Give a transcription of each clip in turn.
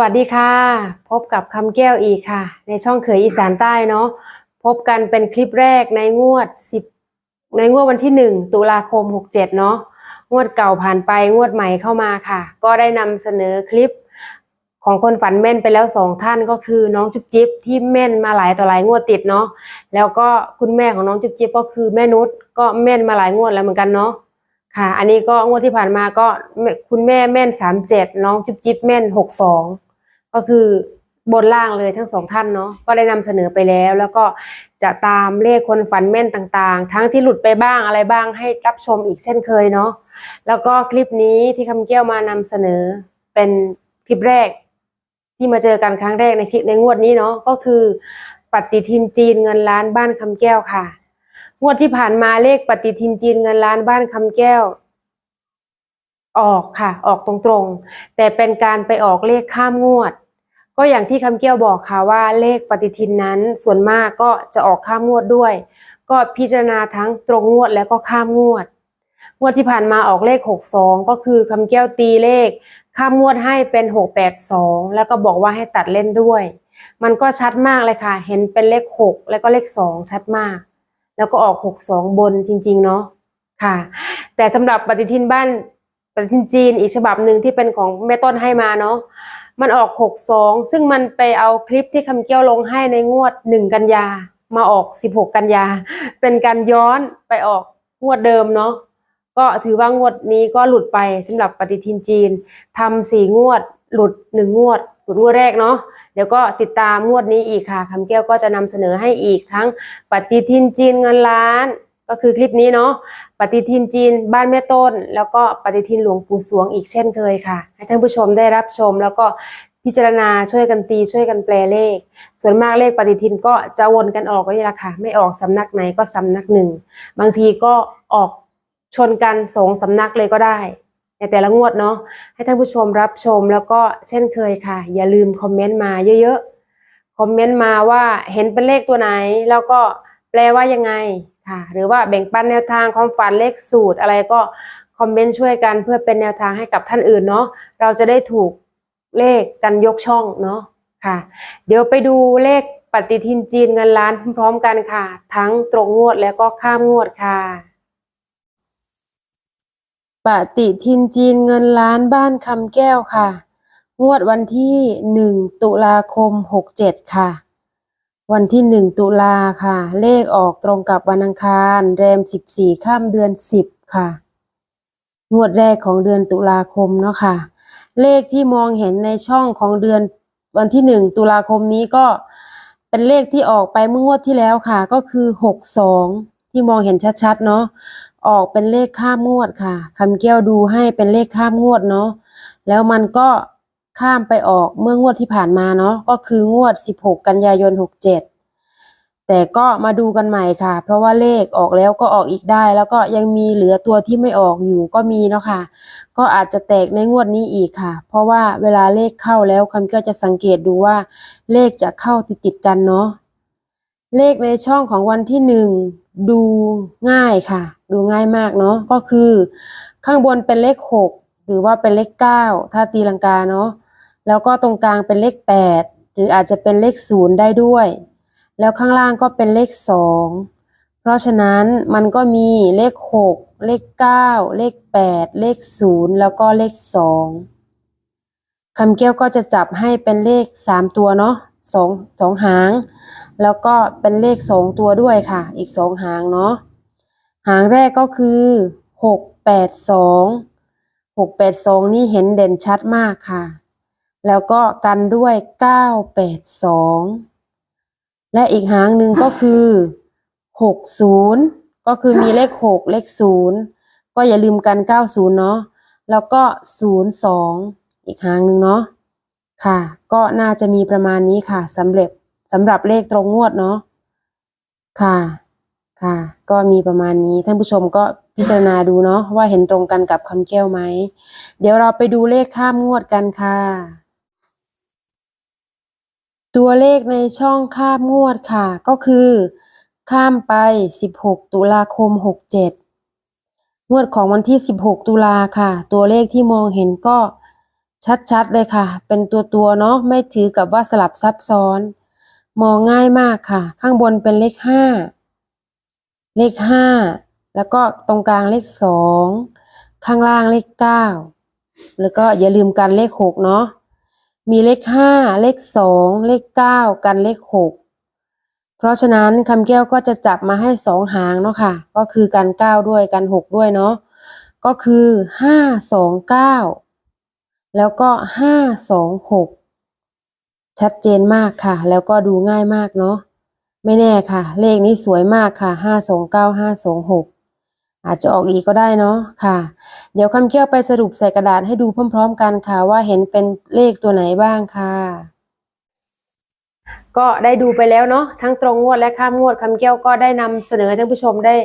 วัสดีค่ะ พบกับคำแก้วอีกค่ะ ในช่องเขยอีสานใต้เนาะพบกันเป็นคลิปแรกในงวด10ในงวดวันที่1ตุลาคม67เนาะงวดเก่าผ่านไปงวดใหม่เข้ามาค่ะ ก็ได้นำเสนอคลิปของคนฝันแม่นไปแล้วสองท่านก็คือน้องจุ๊บจิ๊บที่แม่นมาหลายต่อหลายงวดติดเนาะแล้วก็คุณแม่ของน้องจุ๊บจิ๊บก็คือแม่นุชก็แม่นมาหลายงวดแล้วเหมือนกันเนาะค่ะ อันนี้ก็งวดที่ผ่านมาก็คุณแม่แม่นสามเจ็ดน้องจุ๊บจิ๊บแม่นหกสอง ก็คือบนล่างเลยทั้งสองท่านเนาะก็ได้นำเสนอไปแล้ว แล้วก็จะตามเลขคนฝันแม่นต่างๆ ทั้งที่หลุดไปบ้างอะไรบ้างให้รับชมอีกเช่นเคยเนาะแล้วก็คลิปนี้ที่คำแก้วมานำเสนอเป็นคลิปแรก ที่มาเจอกันครั้งแรกในคลิปในงวดนี้เนาะก็คือปฏิทินจีนเงินล้านบ้านคำแก้วค่ะ งวดที่ผ่านมาเลขปฏิทินจีนเงินล้านบ้านคำแก้วออกค่ะ ออกตรงๆ แต่เป็นการไปออกเลขข้ามงวด ก็อย่างที่คำแก้วบอกค่ะว่าเลขปฏิทินนั้นส่วนมากก็จะออกข้ามงวดด้วย ก็พิจารณาทั้งตรงงวดแล้วก็ข้ามงวด งวดที่ผ่านมาออกเลข 62 ก็คือคำแก้วตีเลข ข้ามงวดให้เป็น 682 แล้วก็บอกว่าให้ตัดเล่นด้วย มันก็ชัดมากเลยค่ะ เห็นเป็นเลข 6 แล้วก็เลข 2 ชัดมาก แล้วก็ออก 62 บนจริง ๆ เนาะค่ะ แต่สำหรับปฏิทินบ้านปฏิทินจีนอีกฉบับหนึ่งที่เป็นของแม่ต้นให้มาเนาะ มันออก62ซึ่งมันไปเอาคลิปที่คำเกี้ยวลงให้ในงวด1กันยา มาออก16กันยา เป็นการย้อนไปออกงวดเดิมเนาะก็ถือว่างวดนี้ก็หลุดไปสำหรับปฏิทินจีนทำสี่งวด หลุดหนึ่งงวด หลุดงวดแรกเนาะเดี๋ยวก็ติดตามงวดนี้อีกค่ะคำแก้วก็จะนำเสนอให้อีกทั้งปฏิทินจีนเงินล้าน ก็คือคลิปนี้เนาะปฏิทินจีนบ้านแม่ต้น แล้วก็ปฏิทินหลวงปู่สวงอีกเช่นเคยค่ะ ให้ท่านผู้ชมได้รับชม แล้วก็พิจารณาช่วยกันตีช่วยกันแปลเลข ส่วนมากเลขปฏิทินก็จะวนกันออกก็นี่แหละค่ะ ไม่ออกสำนักไหนก็สำนักหนึ่ง บางทีก็ออกชนกันสองสำนักเลยก็ได้ในแต่ละงวดเนาะให้ท่านผู้ชมรับชมแล้วก็เช่นเคยค่ะ อย่าลืมคอมเมนต์มาเยอะๆคอมเมนต์มาว่าเห็นเป็นเลขตัวไหน แล้วก็แปลว่ายังไง ค่ะ หรือว่าแบ่งปันแนวทางความฝันเลขสูตรอะไรก็คอมเมนต์ช่วยกันเพื่อเป็นแนวทางให้กับท่านอื่นเนาะเราจะได้ถูกเลขกันยกช่องเนาะค่ะ เดี๋ยวไปดูเลขปฏิทินจีนเงินล้านพร้อมกันค่ะ ทั้งตรงงวดแล้วก็ข้ามงวดค่ะปฏิทินจีนเงินล้านบ้านคำแก้วค่ะ งวดวันที่หนึ่งตุลาคมหกเจ็ดค่ะ วันที่หนึ่งตุลาค่ะ เลขออกตรงกับวันอังคารแรมสิบสี่ข้ามเดือนสิบค่ะ งวดแรกของเดือนตุลาคมเนาะค่ะ เลขที่มองเห็นในช่องของเดือนวันที่หนึ่งตุลาคมนี้ก็เป็นเลขที่ออกไปเมื่องวดที่แล้วค่ะ ก็คือหกสองที่มองเห็นชัดๆเนาะออกเป็นเลขข้ามงวดค่ะคำแก้วดูให้เป็นเลขข้ามงวดเนาะแล้วมันก็ ข้ามไปออกเมื่องวดที่ผ่านมาเนาะก็คืองวด 16 กันยายน 67 แต่ก็มาดูกันใหม่ค่ะ เพราะว่าเลขออกแล้วก็ออกอีกได้ แล้วก็ยังมีเหลือตัวที่ไม่ออกอยู่ก็มีเนาะค่ะ ก็อาจจะแตกในงวดนี้อีกค่ะ เพราะว่าเวลาเลขเข้าแล้วคำแก้วจะสังเกตดูว่าเลขจะเข้าติดๆกันเนาะเลขในช่องของวันที่หนึ่งดูง่ายค่ะ ดูง่ายมากเนาะก็คือ ข้างบนเป็นเลขหกหรือว่าเป็นเลขเก้าถ้าตีลังกาเนาะ แล้วก็ตรงกลางเป็นเลขแปดหรืออาจจะเป็นเลขศูนย์ได้ด้วย แล้วข้างล่างก็เป็นเลขสองเพราะฉะนั้นมันก็มีเลขหกเลขเก้าเลขแปดเลขศูนย์แล้วก็เลขสองคำแก้วก็จะจับให้เป็นเลขสามตัวเนาะสองสองหาง แล้วก็เป็นเลขสองตัวด้วยค่ะ อีกสองหางเนาะหางแรกก็คือหกแปดสองหกแปดสองนี่เห็นเด่นชัดมากค่ะ แล้วก็กันด้วยเก้าแปดสองและอีกหางหนึ่งก็คือหกศูนย์ก็คือมีเลขหกเลขศูนย์ก็อย่าลืมกันเก้าศูนย์เนาะ แล้วก็ศูนย์สองอีกหางหนึ่งเนาะ ค่ะ ก็น่าจะมีประมาณนี้ค่ะสำเร็จสำหรับเลขตรงงวดเนาะ ค่ะ ค่ะ ก็มีประมาณนี้ท่านผู้ชมก็พิจารณาดูเนาะว่าเห็นตรงกันกับคำแก้วไหม เดี๋ยวเราไปดูเลขข้ามงวดกันค่ะ ตัวเลขในช่องข้ามงวดค่ะ ก็คือ ข้ามไป 16 ตุลาคม 67 งวดของวันที่ 16 ตุลาค่ะ ตัวเลขที่มองเห็นก็ชัดๆเลยค่ะ เป็นตัวตัวเนาะไม่ถือกับว่าสลับซับซ้อน มองง่ายมากค่ะ ข้างบนเป็นเลขห้าเลขห้าแล้วก็ตรงกลางเลขสองข้างล่างเลขเก้าแล้วก็อย่าลืมกันเลขหกเนาะ มีเลขห้าเลขสองเลขเก้ากันเลขหกเพราะฉะนั้นคำแก้วก็จะจับมาให้สองหางเนาะค่ะ ก็คือกันเก้าด้วยกันหกด้วยเนาะก็คือห้าสองเก้าแล้วก็ห้าสองหกชัดเจนมากค่ะ แล้วก็ดูง่ายมากเนาะไม่แน่ค่ะ เลขนี้สวยมากค่ะห้าสองเก้าห้าสองหก อาจจะออกอีกก็ได้เนาะค่ะ เดี๋ยวคำแก้วไปสรุปใส่กระดาษให้ดูพร้อม ๆ กันค่ะ ว่าเห็นเป็นเลขตัวไหนบ้างค่ะ ก็ได้ดูไปแล้วเนาะทั้งตรงงวดและข้ามงวดคำแก้วก็ได้นำเสนอท่านผู้ชมได้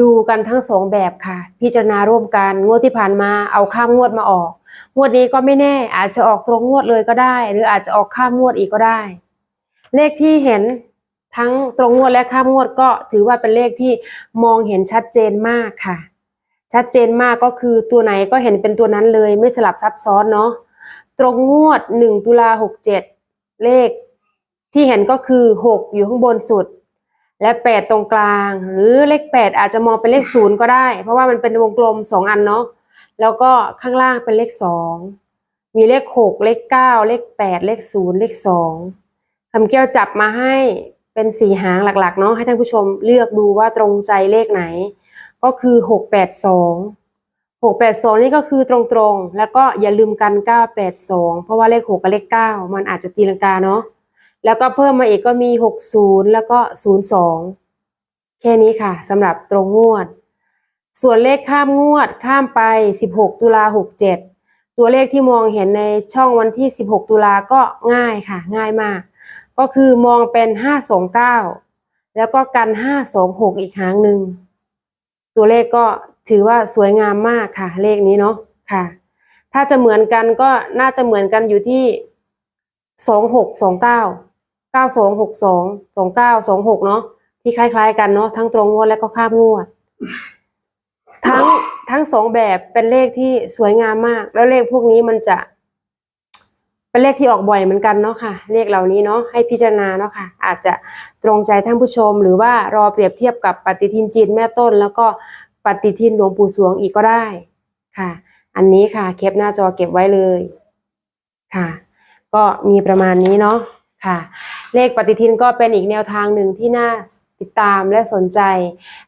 ดูกันทั้งสองแบบค่ะ พิจารณาร่วมกันงวดที่ผ่านมาเอาข้ามงวดมาออก งวดนี้ก็ไม่แน่ อาจจะออกตรงงวดเลยก็ได้ หรืออาจจะออกข้ามงวดอีกก็ได้ เลขที่เห็น ทั้งตรงงวดและข้ามงวดก็ถือว่าเป็นเลขที่มองเห็นชัดเจนมากค่ะ ชัดเจนมากก็คือตัวไหนก็เห็นเป็นตัวนั้นเลยไม่สลับซับซ้อนเนาะตรงงวดหนึ่งตุลาหกเจ็ดเลขที่เห็นก็คือหกอยู่ข้างบนสุด และแปดตรงกลาง หรือเลขแปดอาจจะมองเป็นเลขศูนย์ก็ได้ เพราะว่ามันเป็นวงกลมสองอันเนาะแล้วก็ข้างล่างเป็นเลขสองมีเลขหกเลขเก้าเลขแปดเลขศูนย์เลขสองคำแก้วจับมาให้ เป็นสี่หางหลักๆเนาะให้ท่านผู้ชมเลือกดูว่าตรงใจเลขไหน ก็คือหกแปดสองหกแปดสองนี่ก็คือตรงๆ แล้วก็อย่าลืมกันเก้าแปดสองเพราะว่าเลขหกกับเลขเก้ามันอาจจะตีลังกาเนาะแล้วก็เพิ่มมาอีกก็มี60แล้วก็02แค่นี้ค่ะสำหรับตรงงวด ส่วนเลขข้ามงวดข้ามไป 16 ตุลา67 ตัวเลขที่มองเห็นในช่องวันที่ 16 ตุลาก็ง่ายค่ะ ง่ายมาก ก็คือมองเป็น529แล้วก็กัน526อีกหางหนึ่งตัวเลขก็ถือว่าสวยงามมากค่ะ เลขนี้เนาะค่ะ ถ้าจะเหมือนกันก็น่าจะเหมือนกันอยู่ที่สองหกสองเก้าเก้าสองหกสองสองเก้าสองหกเนาะที่คล้าย ๆ กันเนาะทั้งตรงงวดและก็ข้ามงวด ทั้งทั้งสองแบบเป็นเลขที่สวยงามมาก แล้วเลขพวกนี้มันจะ เป็นเลขที่ออกบ่อยเหมือนกันเนาะค่ะ เลขเหล่านี้เนาะให้พิจารณาเนาะค่ะ อาจจะตรงใจท่านผู้ชม หรือว่ารอเปรียบเทียบกับปฏิทินจีนแม่ต้น แล้วก็ปฏิทินหลวงปู่สวงอีกก็ได้ค่ะ อันนี้ค่ะเคปหน้าจอเก็บไว้เลยค่ะ ก็มีประมาณนี้เนาะค่ะ เลขปฏิทินก็เป็นอีกแนวทางหนึ่งที่น่าติดตามและสนใจ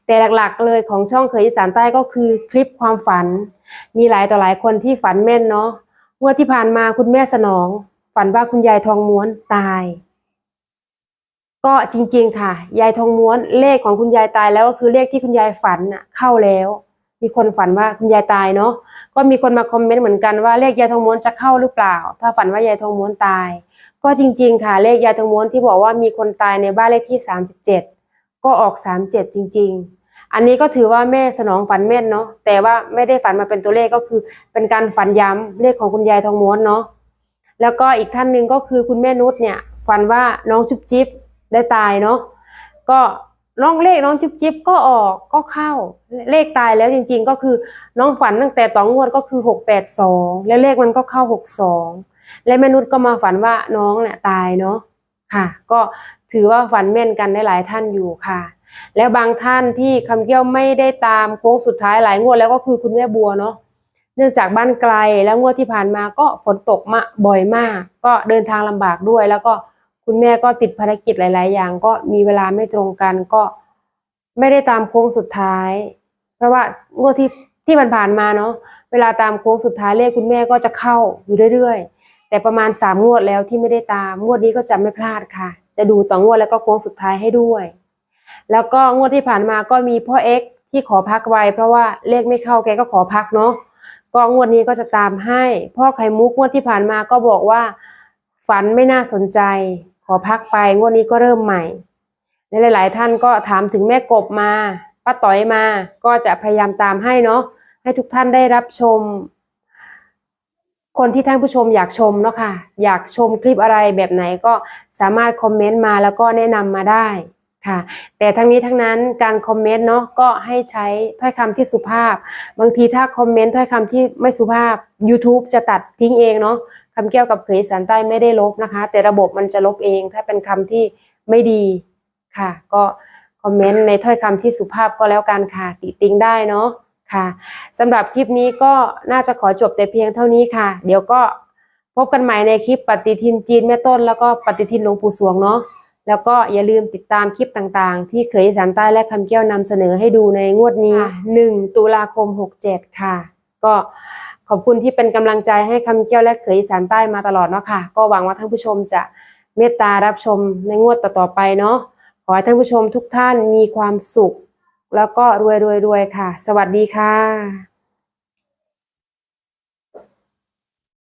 แต่หลักๆเลยของช่องเคยอีสานใต้ก็คือคลิปความฝัน มีหลายต่อหลายคนที่ฝันแม่นเนาะ งวดที่ผ่านมาคุณแม่สนอง ฝันว่าคุณยายทองม้วนตาย ก็จริงๆค่ะ ยายทองม้วนเลขของคุณยายตายแล้วก็คือเลขที่คุณยายฝันน่ะเข้าแล้ว มีคนฝันว่าคุณยายตายเนาะก็มีคนมาคอมเมนต์เหมือนกันว่าเลขยายทองม้วนจะเข้าหรือเปล่า ถ้าฝันว่ายายทองม้วนตาย ก็จริง ๆ ค่ะ เลขยายทองม้วนที่บอกว่ามีคนตายในบ้านเลขที่สามสิบเจ็ดก็ออกสามเจ็ดจริง ๆ อันนี้ก็ถือว่าแม่สนองฝันแม่นเนาะแต่ว่าไม่ได้ฝันมาเป็นตัวเลขก็คือ เป็นการฝันย้ำเลขของคุณยายทองม้วนเนาะแล้วก็อีกท่านหนึ่งก็คือคุณแม่นุชเนี่ย ฝันว่าน้องจุ๊บจิ๊บได้ตายเนาะก็น้องเลขน้องจุ๊บจิ๊บก็ออกก็เข้าเลขตายแล้วจริง ๆ ก็คือน้องฝันตั้งแต่ต่องวดก็คือหกแปดสองแล้วเลขมันก็เข้าหกสองและแม่นุชก็มาฝันว่าน้องเนี่ยตายเนาะค่ะ ก็ถือว่าฝันแม่นกันได้หลายท่านอยู่ค่ะ แล้วบางท่านที่คำเกี้ยวไม่ได้ตามโค้งสุดท้ายหลายงวดแล้วก็คือคุณแม่บัวเนาะเนื่องจากบ้านไกลแล้วงวดที่ผ่านมาก็ฝนตกมาบ่อยมาก ก็เดินทางลำบากด้วย แล้วก็คุณแม่ก็ติดภารกิจหลาย ๆ อย่าง ก็มีเวลาไม่ตรงกันก็ไม่ได้ตามโค้งสุดท้าย เพราะว่างวดที่ที่ผ่านๆมาเนาะเวลาตามโค้งสุดท้ายเลขคุณแม่ก็จะเข้าอยู่เรื่อย ๆ แต่ประมาณสามงวดแล้วที่ไม่ได้ตามงวดนี้ก็จะไม่พลาดค่ะ จะดูต่องวดแล้วก็โค้งสุดท้ายให้ด้วย แล้วก็งวดที่ผ่านมาก็มีพ่อเอ็กที่ขอพักไว้ เพราะว่าเลขไม่เข้าแกก็ขอพักเนาะก็งวดนี้ก็จะตามให้ พ่อไข่มุกงวดที่ผ่านมาก็บอกว่า ฝันไม่น่าสนใจ ขอพักไปงวดนี้ก็เริ่มใหม่และหลาย ๆ ท่านก็ถามถึงแม่กบมาป้าต้อยมาก็จะพยายามตามให้เนาะให้ทุกท่านได้รับชม คนที่ท่านผู้ชมอยากชมเนาะค่ะอยากชมคลิปอะไรแบบไหนก็สามารถคอมเมนต์มาแล้วก็แนะนำมาได้ ค่ะ แต่ทั้งนี้ทั้งนั้นการคอมเมนต์เนาะก็ให้ใช้ถ้อยคำที่สุภาพ บางทีถ้าคอมเมนต์ถ้อยคำที่ไม่สุภาพ YouTube จะตัดทิ้งเองเนาะคำแก้วกับเขยสานใต้ไม่ได้ลบนะคะ แต่ระบบมันจะลบเอง ถ้าเป็นคำที่ไม่ดีค่ะ ก็คอมเมนต์ในถ้อยคำที่สุภาพก็แล้วกันค่ะ ติติงได้เนาะค่ะสำหรับคลิปนี้ก็น่าจะขอจบแต่เพียงเท่านี้ค่ะ เดี๋ยวก็พบกันใหม่ในคลิปปฏิทินจีนแม่ต้น แล้วก็ปฏิทินหลวงปู่สวงเนาะ แล้วก็อย่าลืมติดตามคลิปต่างๆ ที่เคยอีสานใต้และคำแก้วนำเสนอให้ดูในงวดนี้ 1 ตุลาคม 67 ค่ะ ก็ขอบคุณที่เป็นกำลังใจให้คำแก้วและเคยอีสานใต้มาตลอดเนาะค่ะ ก็หวังว่าท่านผู้ชมจะเมตตารับชมในงวดต่อๆไปเนาะขอให้ท่านผู้ชมทุกท่านมีความสุข แล้วก็รวยๆๆค่ะ สวัสดีค่ะ